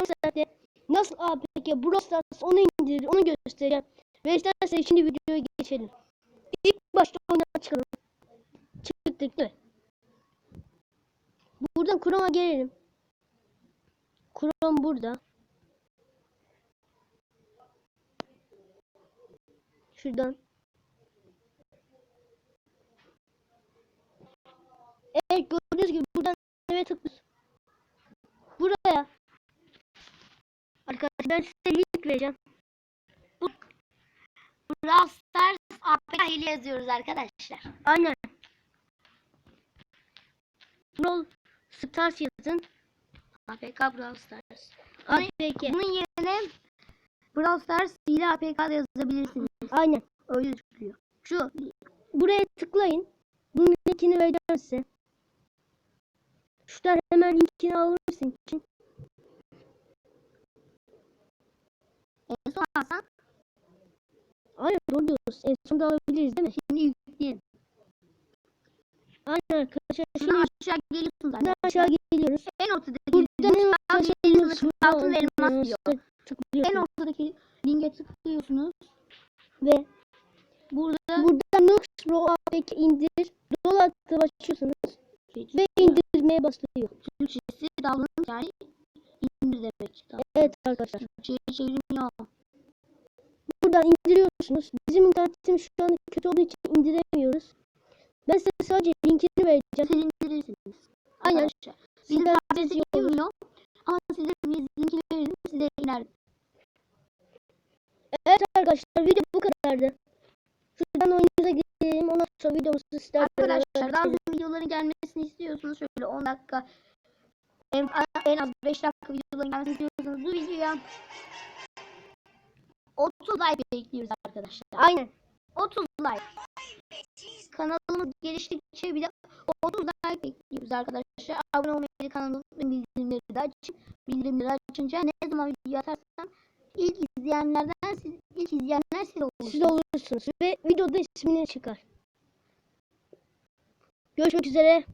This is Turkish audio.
saatte nasıl APK Brawl Stars onu indirir onu göstereceğim. Ve isterseniz şimdi videoya geçelim. İlk başta oyundan çıkalım. Çıktık değil mi? Buradan Chrome'a gelelim. Chrome burada. Şuradan. Evet gördüğünüz gibi buradan eve tıklıyoruz. Buraya. Arkadaşlar ben size link vereceğim. Brawl Stars APK ile yazıyoruz arkadaşlar. Aynen. Brawl Stars yazın. APK Brawl Stars. APK. Bunun yerine Brawl Stars ile APK da yazabilirsiniz. Aynen. Öyle çıkıyor. Şu Buraya tıklayın. Bunun linkini vereceğim size. Şuradan hemen linkini alırsın için. Aynen doğru diyorsun. En sonunda alabiliriz değil mi? şimdi yükleyelim. Aynen arkadaşlar. Şimdi Şuradan aşağı buradan arkadaşlar. aşağı geliyoruz. En ortadaki Buradan en geliyorsunuz. geliyoruz. Altın ve elmas diyor. En ortadaki linke tıklıyorsunuz. Ve Burada buradan Nux Pro APK indir. Dolat'a başlıyorsunuz. Ve indirmeye başlıyor. Türkçesi dalgın yani indir demek. Evet arkadaşlar. Türkçe'ye çevirmiyor. Buradan indiriyorsunuz. Bizim internetimiz şu an kötü olduğu için indiremiyoruz. Ben size sadece linkini vereceğim. Siz indirirsiniz. Aynen. Arkadaşlar. İyi olur. inmiyor. Ama size biz linkini verelim. Size iner. Evet arkadaşlar video bu kadardı. Şuradan oyunumuza gidelim. Ondan sonra videomuzu sizlerle Arkadaşlar daha videoların gelmesini istiyorsunuz. Şöyle 10 dakika en, en az 5 dakika videoların gelmesini istiyorsanız bu videoya 30 like bekliyoruz arkadaşlar. Aynen. 30 like. Kanalımız geliştikçe bir de 30 like bekliyoruz arkadaşlar. Abone olmayı kanalımızın bildirimleri de açın. Bildirimleri açınca ne zaman video atarsam ilk izleyenlerden siz, ilk izleyenler siz olursunuz. Siz olursunuz ve videoda ismini çıkar. Görüşmek üzere.